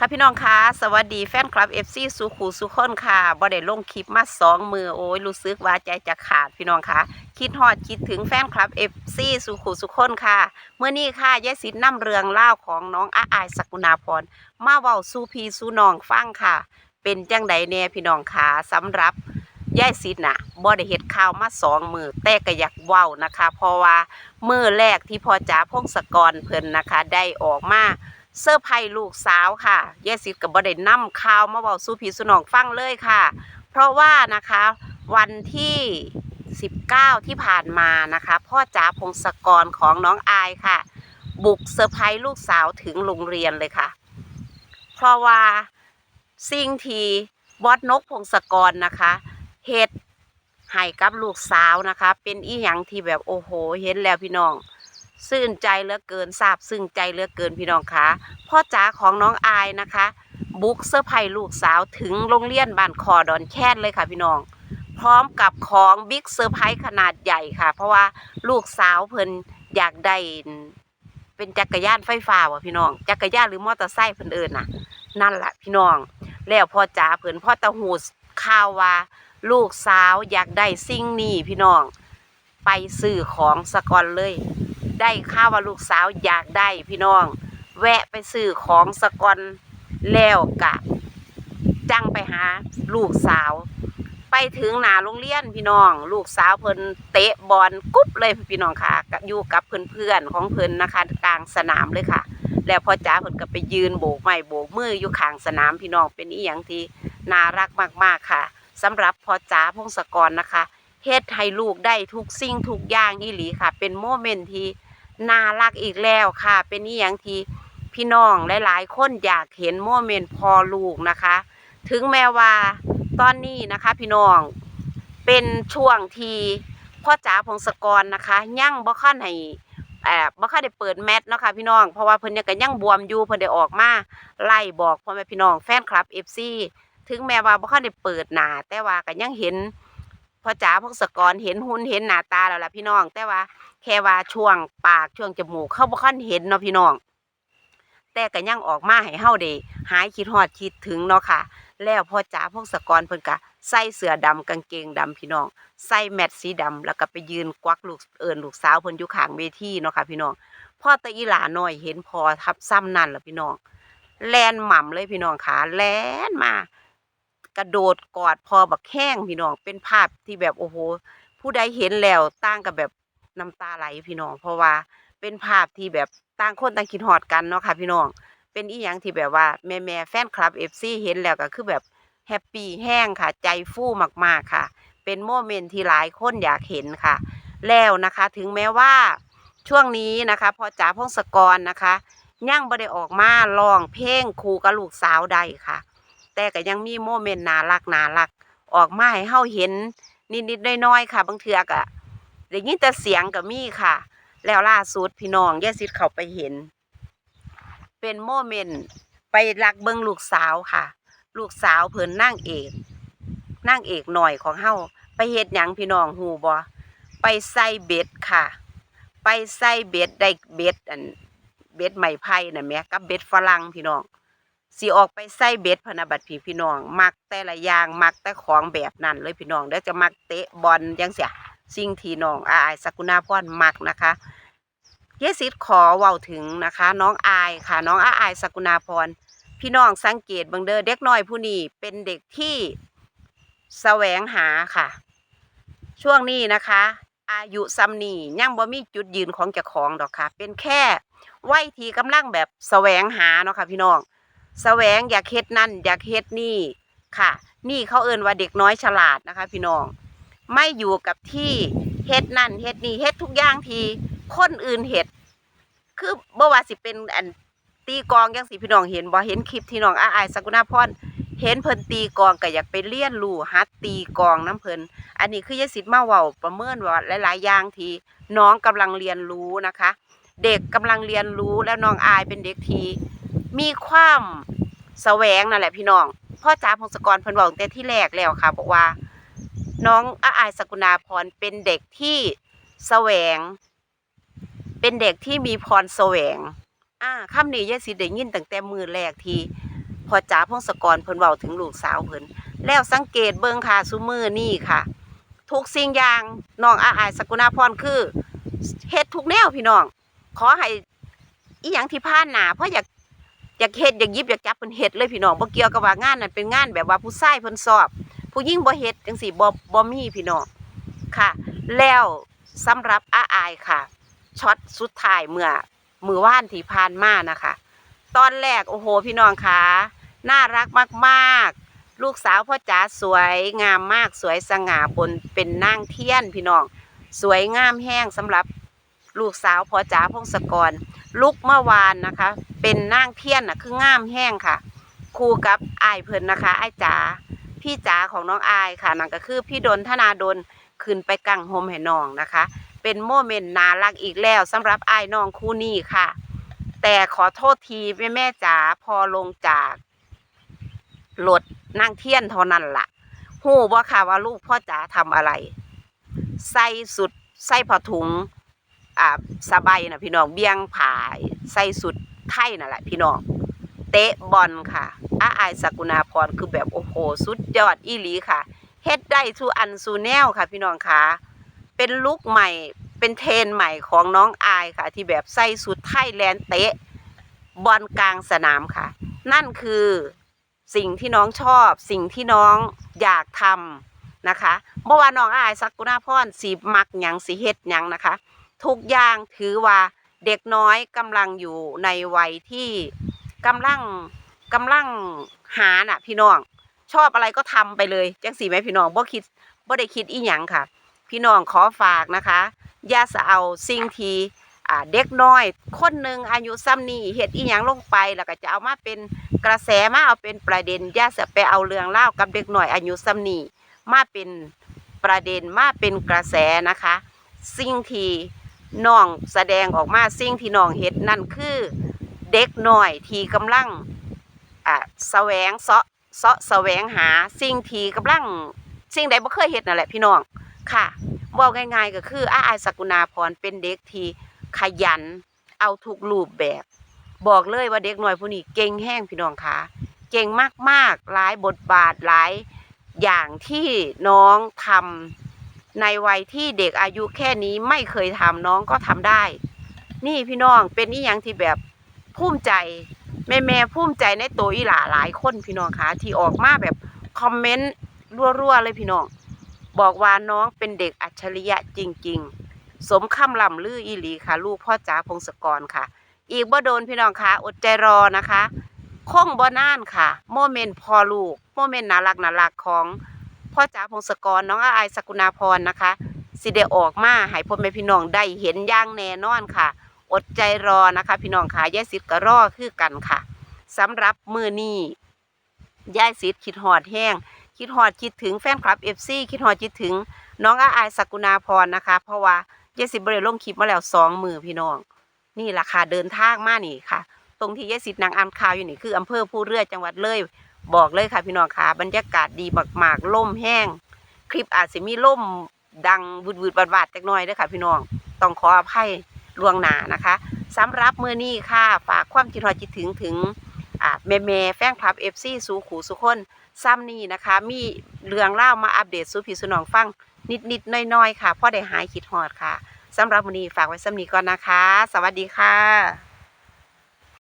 ค่ะพี่น้องคะสวัสดีแฟนคลับ FC สุขูสุขคนค่ะบ่ได้ลงคลิปมาสองมือโอ้ยรู้สึกว่าใจจะขาดพี่น้องคะคิดฮอดคิดถึงแฟนคลับ FC สุขูสุขคนค่ะเมื่อนี้ค่ะยายสิทธิ์นำเรื่องเล่าของน้องอาอายสกุณาพรมาเว้าสูพีสูน้องฟังค่ะ เป็นจังใดแน่พี่น้องคะสำหรับยายสิทธิ์น่ะบ่ได้เฮ็ดข่าวมาสองมือแต่ก็อยากเว้านะคะ เพราะว่ามือแรกที่พ่อจ๋าพงศกรเพิ่นนะคะ ได้ออกมา เซอร์ไพรส์ลูกสาวค่ะเยสิทธิ์กับบ่ได้นำข่าวมาบอกสู่พี่สุนองฟังเลยค่ะ เพราะว่านะคะวันที่ 19 ที่ผ่านมานะคะ พ่อจ๋าพงศกรของน้องอายค่ะ บุกเซอร์ไพรส์ลูกสาวถึงโรงเรียนเลยค่ะ เพราะว่าสิ่งที่บอสนกพงศกรนะคะเฮ็ดให้กับลูกสาวนะคะ เป็นอีหยังที่แบบโอ้โห เห็นแล้วพี่น้อง ซื่นใจเหลือเกินซาบซึ้งใจเหลือเกินพี่น้องคะพ่อจ๋าของน้องอายนะคะ บุกเซอร์ไพรลูกสาวถึงโรงเรียนบ้านคอดอนแค้นเลยค่ะพี่น้อง พร้อมกับของบิ๊กเซอร์ไพรส์ขนาดใหญ่ค่ะ เพราะว่าลูกสาวเพิ่นอยากได้เป็นจักรยานไฟฟ้าว่ะพี่น้อง จักรยานหรือมอเตอร์ไซค์เพิ่นเอิ้นน่ะ นั่นแหละพี่น้อง แล้วพ่อจ๋าเพิ่นพ่อตะหูข่าวว่า ลูกสาวอยากได้สิ่งนี้พี่น้อง ไปซื้อของสะก่อนเลย ได้ข่าวว่าลูกสาวอยากได้พี่น้อง แวะไปซื้อของสกอนแล้วกะ จังไปหาลูกสาว ไปถึงหนาโรงเรียนพี่น้อง ลูกสาวเพิ่นเตะบอลกุ๊บเลยพี่น้องค่ะกับอยู่กับเพื่อนๆของเพิ่นนะคะกลางสนามเลยค่ะ แล้วพ่อจ๋าเพิ่นก็ไปยืนโบกไม้โบกมืออยู่ข้างสนามพี่น้องเป็นอีหยังที่น่ารักมากๆค่ะสำหรับพ่อจ๋าพงศกรนะคะเฮ็ดให้ลูกได้ทุกสิ่งทุกอย่างอีหลีค่ะ เป็นโมเมนต์ที่ น่ารักอีกแล้วค่ะ เป็นนี่อย่างที่พี่น้องหลายๆ คนอยากเห็นโมเมนต์พอลูกนะคะ ถึงแม้ว่าตอนนี้นะคะ พี่น้องเป็นช่วงที่พ่อจ๋าพงศกรนะคะ ยังบ่คันให้แอบบ่คันได้เปิดแมทเนาะค่ะพี่น้อง เพราะว่าเพิ่นยังก็ยังบวมอยู่เพิ่นได้ออกมาไล่บอกพ่อแม่พี่น้องแฟนคลับ FC ถึงแม้ว่าบ่คันได้เปิดหน้าแต่ว่าก็ยังเห็น พ่อจ๋าพงศกรเห็นหุ่นเห็นหน้าตาแล้วล่ะพี่น้อง แต่ว่า แค่ว่าช่วงปากช่วงจมูกเขาบ่คันเห็นเนาะพี่น้อง แต่ก็ยังออกมาให้เฮาได้หายคิดฮอดคิดถึงเนาะค่ะ แล้วพ่อจ๋าพงศกรเพิ่นก็ใส่เสื้อดำกางเกงดำพี่น้อง ใส่แมทสีดำแล้วก็ไปยืนกวักลูกเอิ้นลูกสาวเพิ่นอยู่ข้างเวทีเนาะค่ะพี่น้องพ่อตะอีหลาน้อยเห็นพอทับซ้ำนั่นล่ะพี่น้องแลนหม่ำเลยพี่น้องขาแลนมา กระโดดกอดพอบักแข้งพี่น้อง เป็นภาพที่แบบโอ้โห ผู้ใดเห็นแล้วต่างกับแบบน้ำตาไหลพี่น้อง เพราะว่าเป็นภาพที่แบบต่างคนต่างคิดฮอดกันเนาะค่ะพี่น้อง เป็นอีหยังที่แบบว่าแม่แม่แฟนคลับ FC เห็นแล้วก็คือแบบแฮปปี้แห้งค่ะ ใจฟูมากๆค่ะ เป็นโมเมนต์ที่หลายคนอยากเห็นค่ะ แล้วนะคะถึงแม้ว่าช่วงนี้นะคะพอจ๋าพงศกรนะคะยังบ่ได้ออกมาร้องเพลงครูกับลูกสาวใดค่ะ แต่ก็ยังมีโมเมนต์น่ารักน่ารักออกมาให้เฮาเห็นนิดๆน้อยๆค่ะ บางเทือกอะได้ยินแต่เสียงก็มีค่ะ แล้วล่าสุดพี่น้องแย่สิทธิ์เขาไปเห็น เป็นโมเมนต์ไปรักเบิงลูกสาวค่ะ ลูกสาวเพิ่นนั่งเอกนั่งเอกหน่อยของเฮาไปเฮ็ดหยังพี่น้องฮู้บ่ไปใส่เบ็ดค่ะ ไปใส่เบ็ดได้เบ็ดอันเบ็ดไม้ไผ่น่ะแหม่กับเบ็ดฝรั่งพี่น้อง สิออกไปใส่เบ็ดพนบัดพี่พี่น้อง มักแต่ละอย่างมักแต่ของแบบนั้นเลยพี่น้องเดี๋ยวจะมักเตะบอลจังเสียสิ่งที่น้องอาอายสกุณาพรมักนะคะเยสิทธิ์ขอเว้าถึงนะคะ น้องอายค่ะ น้องอาอายสกุณาพรพี่น้องสังเกตบิ่งเด้อเด็กน้อยผู้นี้เป็นเด็กที่แสวงหาค่ะ ช่วงนี้นะคะ อายุซ้ำนี่ยังบ่มีจุดยืนของเจ้าของดอกค่ะ เป็นแค่วัยที่กำลังแบบแสวงหาเนาะค่ะพี่น้อง แสวงอยากเฮ็ดนั่น อยากเฮ็ดนี่ค่ะ นี่เขาเอิ้นว่าเด็กน้อยฉลาดนะคะ พี่น้อง ไม่อยู่กับที่เฮ็ดนั่นเฮ็ดนี่เฮ็ดทุกอย่างทีคนอื่นเฮ็ดคือบ่ว่าสิเป็นอันตีกลองจังสิพี่น้องเห็นบ่เห็นคลิปที่น้องอาอายสกุณาพรเห็นเพิ่นตีกองก็อยากไปเรียนรู้หัดตีกองน้ำเพิ่นอันนี้คือยายสิทธิ์มาเว้าประเมินว่าหลายๆอย่างทีน้องกำลังเรียนรู้นะคะ เด็กกำลังเรียนรู้แล้วน้องอายเป็นเด็กทีมีความ แสวงนั่นแหละพี่น้องพ่อจ๋าพงศกรเพิ่นบอกตั้งแต่ที่แรกแล้วค่ะ บอกว่า น้องอาอายสกุณาพรเป็นเด็กที่แสวง เป็นเด็กที่มีพรแสวง อ่าคำนี้ยายสิได้ยินตั้งแต่มือแรกทีพ่อจ๋าพงศกรเพิ่นเว้าถึงลูกสาวเพิ่นแล้วสังเกตเบิ่งค่ะซุมือนี่ค่ะ ทุกสิ่งอย่างน้องอาอายสกุณาพรคือเฮ็ดทุกแนวพี่น้อง ขอให้อีหยังที่ผ่านหนาเพราะอยาก อยากเฮ็ดอยากยิบอยากจับเพิ่นเฮ็ดเลยพี่น้องบ่เกี่ยวกับว่างานนั้นเป็นงานแบบว่าผู้ชายเพิ่นสอบ ผู้หญิงบ่เฮ็ดจังซี่บ่บ่มีพี่น้องค่ะ แล้วสำหรับอาอายค่ะช็อตสุดท้ายเมื่อมือว่านที่ผ่านมานะคะ ตอนแรกโอ้โหพี่น้องคะน่ารักมากๆ ลูกสาวพ่อจ๋าสวยงามมากสวยสง่าบนเป็นนางเทียนพี่น้อง สวยงามแห้งสำหรับลูกสาวพ่อจ๋าพงศกร ลุกเมื่อวานนะคะ เป็นนางเทียนนะคือง่ามแห้งค่ะครูกับอายเพิ่นนะคะอายจ๋าพี่จ๋าของน้องอายค่ะนั่นก็คือพี่ดนธนาดลขึ้นไปกังโฮมให้น้องนะคะ เป็นโมเมนต์น่ารักอีกแล้วสำหรับอายน้องคู่นี้ค่ะ แต่ขอโทษทีแม่แม่จ๋าพอลงจากรถนั่งเทียนเท่านั้นละ่ะหูว่าค่ะว่าลูกพ่อจ๋าทำอะไร ใส่สุดใส่ผ้าถุง อ่าสบายนะพี่น้องเบี้ยงผายใส่สุดไทยนั่นแหละพี่น้องเตะบอลค่ะอาอายสกุณาพรคือแบบโอ้โหสุดยอดอีหลีค่ะเฮ็ดได้ทุกอันสูแนวค่ะ พี่น้องค่ะเป็นลุคใหม่เป็นเทรนใหม่ของน้องอายค่ะ ที่แบบใส่สุดไทยแลนด์เตะบอลกลางสนามค่ะ นั่นคือสิ่งที่น้องชอบ สิ่งที่น้องอยากทำนะคะเมื่อวานน้องอายสักุณาพรสีมักยังสีเฮ็ดยังนะคะ ทุกอย่างถือว่าเด็กน้อยกำลังอยู่ในวัยที่กำลังกำลังหาน่ะ พี่น้อง ชอบอะไรก็ทำไปเลยจังสีไหมพี่น้องบ่คิดบ่ได้คิดอีหยังค่ะ พี่น้องขอฝากนะคะอย่าสะเอาสิ่งที่เด็กน้อย คนหนึ่งอายุซ้ำนี้เฮ็ดอีหยังลงไปแล้วก็จะเอามาเป็นกระแสมาเอาเป็นประเด็นอย่าสะไปเอาเรื่องเล่ากับเด็กน้อยอายุซ้ำนี้มาเป็นประเด็นมาเป็นกระแสนะคะ สิ่งที่ น้องแสดงออกมาสิ่งที่น้องเฮ็ดนั่นคือเด็กหน้อยที่กำลังอ่าแสวงเสาะเสาะแสวงหาสิ่งที่กำลังสิ่งใดบ่เคยเฮ็ดนั่นแหละพี่น้องค่ะเว่าง่ายๆก็คืออาอายสกุณาพรเป็นเด็กที่ขยันเอาทุกรูปแบบ บอกเลยว่าเด็กหน้อยผู้นี้เก่งแห้งพี่น้องค่ะเก่งมากๆหลายบทบาทหลายอย่างที่น้องทำ ในวัยที่เด็กอายุแค่นี้ไม่เคยทำน้องก็ทำได้ นี่พี่น้องเป็นอีหยังที่แบบภูมิใจ แม่แม่ภูมิใจในตัวอีหลาหลายคนพี่น้องคะที่ออกมาแบบคอมเมนต์รัวๆเลยพี่น้อง บอกว่าน้องเป็นเด็กอัจฉริยะจริง ๆ สมคำล่ำลืออีหลีค่ะ ลูกพ่อจ๋าพงศกรค่ะ อีกบ่โดนพี่น้องคะอดใจรอนะคะคงบ่นานค่ะ โมเมนต์พอลูก โมเมนต์น่ารักน่ารักของ พ่อจ๋าพงศกรน้องอาอายสกุณาพรนะคะสิได้ออกมาให้พ่อแม่พี่น้องได้เห็นย่างแน่นอนค่ะ อดใจรอนะคะ พี่น้องค่ะยายสิทธิ์ก็รอคือกันค่ะสำหรับมือนี้ยายสิทธิ์คิดฮอดแห้ง คิดฮอดคิดถึงแฟนคลับเอฟซีคิดฮอดคิดถึงน้องอาอายสกุณาพรนะคะ เพราะว่ายายสิทธิ์บริลงคลิปมาแล้วสองมือพี่น้อง นี่ล่ะค่ะเดินทางมานี่ค่ะ ตรงที่ยายสิทธิ์นางอ่านข่าวอยู่นี่คืออำเภอผู้เรือจังหวัดเลย บอกเลยค่ะพี่น้องค่ะบรรยากาศดีมากๆล่มแห้ง คลิปอาจจะมีล่มดังวืดวืดบาดบาดๆจักน่อยด้อค่ะ พี่น้องต้องขออภัยล่วงหน้านะคะสำหรับมือนี้ค่ะ ฝากความคิดฮอดคิดถึงถึงแม่แม่แฟนคลับเอฟซีสูขูสุคน ซ้ำนี่นะคะ มีเรื่องเล่ามาอัปเดตสู่พี่สุนองฟัง นิดๆน้อยๆ ค่ะพ่อได้หายคิดฮอดค่ะสำหรับมือนี้ฝากไว้ซ้ำนี้ก่อนนะคะ สวัสดีค่ะ